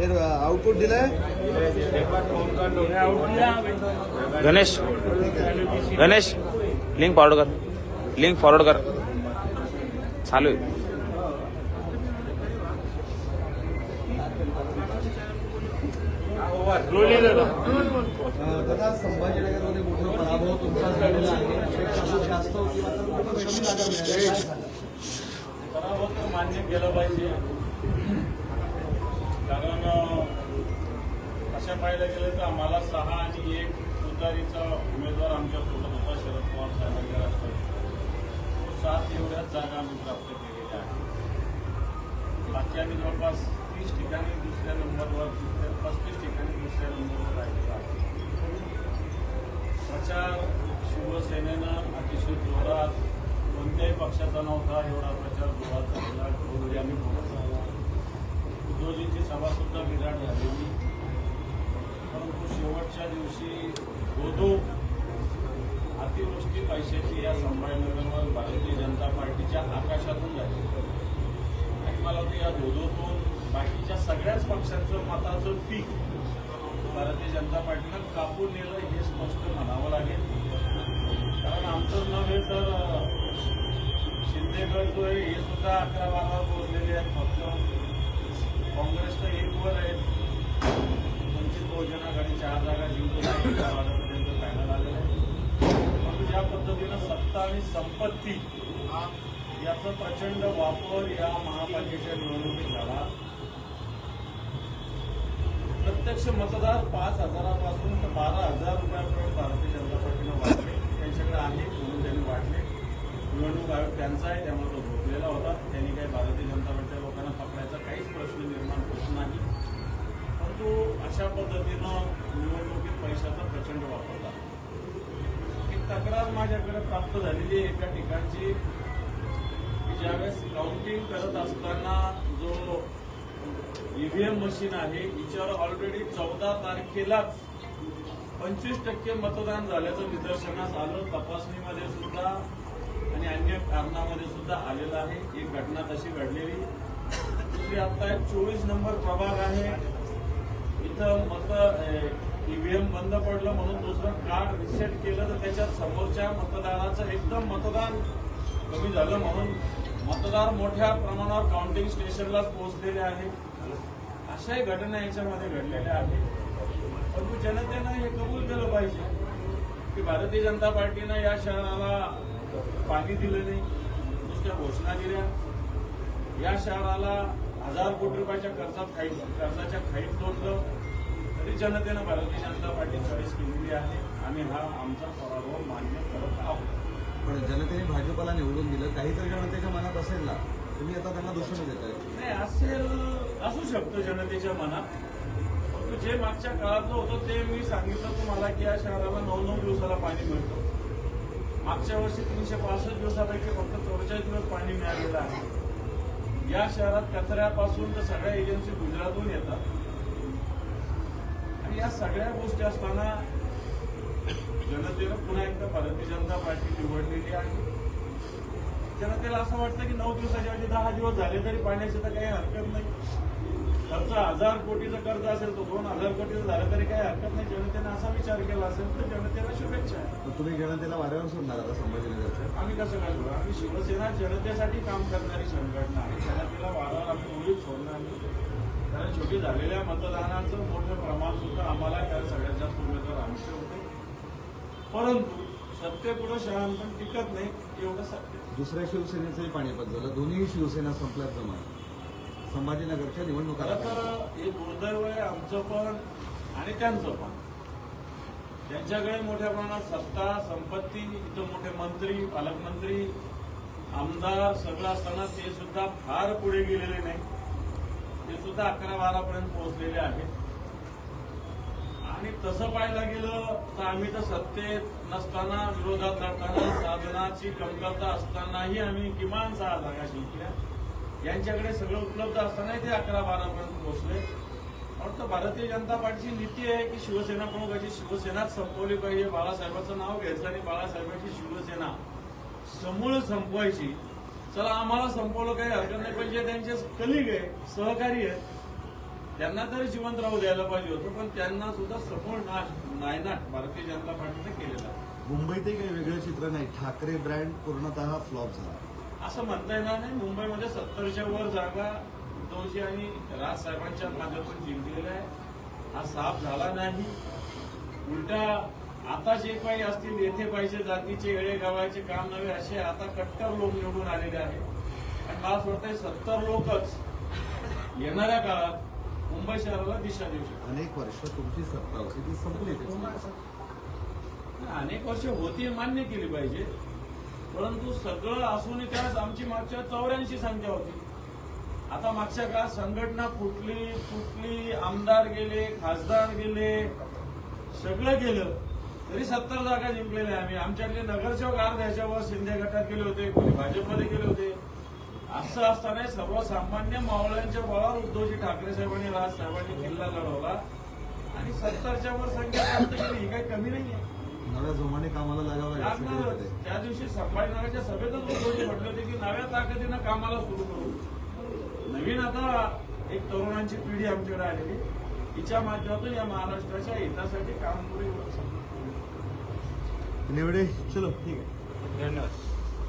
ते आउटपुट दिलंय Ganesh Ganesh link forward कर लिंक फॉरवर्ड कर। चालू आहे. दादा संभाजीनगरमध्ये मोठा पराभव तुमचा झालेला आहे. जास्त? पराभव तर मान्य केलं पाहिजे. कारण असं अशा पाहायला गेलं तर आम्हाला सहा आणि एक तुतारीचा उमेदवार आमच्यासोबत होता शरद पवार साहेबांच्या राष्ट्रवादी तो सात एवढ्याच जागा आम्ही प्राप्त केलेल्या आहेत. बाकी आम्ही जवळपास तीस ठिकाणी दुसऱ्या नंबरवर पस्तीस ठिकाणी दिवशी गोदो अतिवृष्टी पैशाची या संभाजीनगरवर भारतीय जनता पार्टीच्या आकाशातून झाली. आणि मला वाटतं या धोधोतून बाकीच्या सगळ्याच पक्षांचं मताचं पीक भारतीय जनता पार्टीनं कापून नेलं हे स्पष्ट म्हणावं लागेल. कारण आमचं नव्हे तर शिंदेगड जो आहे हे सुद्धा अकरा बारावर पोहोचलेले आहेत फक्त. काँग्रेस तर एकवर आहे. बहुजन आघाडी चार जागा जिंकून पॅनल आलेलं आहे. परंतु ज्या पद्धतीनं सत्ता आणि संपत्ती याचा प्रचंड वापर या महापालिकेच्या निवडणुकीत झाला. प्रत्यक्ष मतदार पाच हजारापासून बारा हजार रुपयापर्यंत भारतीय जनता पार्टीनं वाढले. त्यांच्याकडे आहे म्हणून त्यांनी वाढले. निवडणूक आयोग त्यांचा आहे त्यामुळे तो झोपलेला होता. त्यांनी काही भारतीय जनता पार्टीच्या लोकांना पकडायचा काहीच प्रश्न अशा पद्धतीनं निवडणुकीत पैशाचा प्रचंड वापरला ही एक तक्रार माझ्याकडे प्राप्त झालेली आहे एका ठिकाणची. की ज्यावेळेस काउंटिंग करत असताना जो ईव्हीएम मशीन आहे हिच्यावर ऑलरेडी चौदा तारखेलाच पंचवीस टक्के मतदान झाल्याचं निदर्शनास आलं. तपासणीमध्ये सुद्धा आणि अन्य कारणामध्ये सुद्धा आलेलं आहे. एक घटना तशी घडलेली. दुसरी आता एक चोवीस नंबर प्रभाग आहे. इथं मत ईव्हीएम बंद पडलं म्हणून दुसरं कार्ड रिसेट केलं तर त्याच्यात समोरच्या मतदाराचं एकदम मतदान कमी झालं म्हणून मतदार मोठ्या प्रमाणावर काउंटिंग स्टेशनला पोहोचलेले आहेत. अशाही घटना याच्यामध्ये घडलेल्या आहेत. परंतु जनतेनं हे कबूल केलं पाहिजे की भारतीय जनता पार्टीनं या शहराला पाणी दिलं नाही नुसत्या घोषणा दिल्या या शहराला हजार कोटी रुपयाच्या कर्जात खाई कर्जाच्या खाईत तोडलं तरी जनतेनं भारतीय जनता पार्टी चॉईस केलेली आहे. आम्ही हा आमचा पराभव मान्य करत आहोत. पण जनतेने भाजपला निवडून दिलं काहीतरी जनतेच्या मनात असेल ना तुम्ही आता त्यांना दोषण देताय. नाही असेल असू शकतो जनतेच्या मनात. परंतु जे मागच्या काळातलं होतं ते मी सांगितलं तुम्हाला की या शहराला नऊ नऊ दिवसाला पाणी मिळतं. मागच्या वर्षी तीनशे पासष्ट दिवसापैकी फक्त चौवेचाळीस दिवस पाणी मिळालेलं आहे. या शहरात कचऱ्यापासून तर सगळ्या एजन्सी गुजरातहून येतात. आणि या सगळ्या गोष्टी असताना जनतेनं पुन्हा एकदा भारतीय जनता पार्टी निवडलेली आहे. जनतेला असं वाटतं की नऊ दिवसाच्या आधी दहा दिवस झाले तरी पाण्याची तर काही हरकत नाही. कर्ज हजार कोटीचं कर्ज असेल तर दोन हजार कोटीचं झालं तरी काही हरकत नाही. जनतेने असा विचार केला असेल तर जनतेला शुभेच्छा आहे. तुम्ही जनतेला वाऱ्यावर सोडणार आता संभाजीनगरच्या आम्ही कसं काय करू आम्ही शिवसेना जनतेसाठी काम करणारी संघटना आहे. जनतेला वारंवार आम्ही मुलीच सोडणार नाही. कारण शेवटी झालेल्या मतदानाचं मोठं प्रमाण सुद्धा आम्हाला त्या सगळ्यात जास्त उमेदवार आमचे होते. परंतु सत्तेपुढं शहाणपण टिकत नाही एवढं सत्य. दुसऱ्या शिवसेनेचंही पाणीपत झालं. दोन्ही शिवसेना संपल्यात जमा संभाजीनगरच्या निवडणुका तर हे दुर्दैव आहे आमचं पण आणि त्यांचं पण. त्यांच्याकडे मोठ्या प्रमाणात सत्ता संपत्ती इथं मोठे मंत्री पालकमंत्री आमदार सगळं असताना ते सुद्धा फार पुढे गेलेले नाही. ते सुद्धा अकरा बारा पर्यंत पोहोचलेले आहेत. आणि तसं पाहायला गेलं तर आम्ही तर सत्तेत नसताना विरोधात लढताना साधनाची कमतरता असतानाही आम्ही किमान सहा जागा जिंकल्या. यांच्याकडे सगळं उपलब्ध असतानाही ते अकरा बारापर्यंत पोहोचले. वाटतं भारतीय जनता पार्टीची नीती आहे की शिवसेना प्रमुखाची शिवसेनाच संपवली पाहिजे. बाळासाहेबांचं नाव घ्यायचं आणि बाळासाहेबांची शिवसेना समूळ संपवायची. चला आम्हाला संपवलं काही हरकत नाही पण जे त्यांचे कलिग आहे सहकारी आहेत त्यांना तरी जिवंत राहू द्यायला पाहिजे होतं पण त्यांना सुद्धा समूळ नाश नायनाट भारतीय जनता पार्टीने केलेला मुंबईतही काही वेगळं चित्र नाही. ठाकरे ब्रँड पूर्णतः फ्लॉप झाला. असं म्हणता येणार नाही. मुंबईमध्ये सत्तरच्या वर जागा उद्धवजी आणि राज साहेबांच्या माध्यमातून जिंकलेल्या आहे. हा साफ झाला नाही. उलटा आता जे काही असतील येथे पाहिजे जातीचे येळे गावाचे काम नव्हे असे आता कट्टर लोक निवडून आलेले आहेत. आणि मला असं वाटतंय सत्तर लोकच येणाऱ्या काळात मुंबई शहराला दिशा देऊ शकतात. अनेक वर्ष तुमची सत्ता होती ती संपली. अनेक वर्ष होती मान्य केली पाहिजे. परंतु सगळं असूनही त्यास आमची मागच्या चौऱ्याऐंशी संख्या होती. आता मागच्या काळात संघटना फुटली फुटली आमदार गेले खासदार गेले सगळं गेलं. तरी सत्तर जागा जिंकलेल्या आम्ही. आमच्याकडे नगरसेवक अर्ध ह्याच्यावर शिंदे गटात गेले होते कोणी भाजपमध्ये गेले होते. असं असताना सर्वसामान्य मावळ्यांच्या बळावर उद्धवजी ठाकरे साहेबांनी राज साहेबांनी किल्ला लढवला. आणि सत्तरच्या वर संख्या प्राप्त केली. ही काही कमी नाही आहे नव्या जोमाने कामाला लागावं. होते. त्या दिवशी संभाजीनगरच्या सभेतच उद्धवजी म्हटले होते की नव्या ताकदीनं कामाला सुरू करू नवीन आता एक तरुणांची पिढी आमच्याकडे आलेली तिच्या माध्यमातून या महाराष्ट्राच्या हितासाठी काम करू. निवडे चलो ठीक आहे धन्यवाद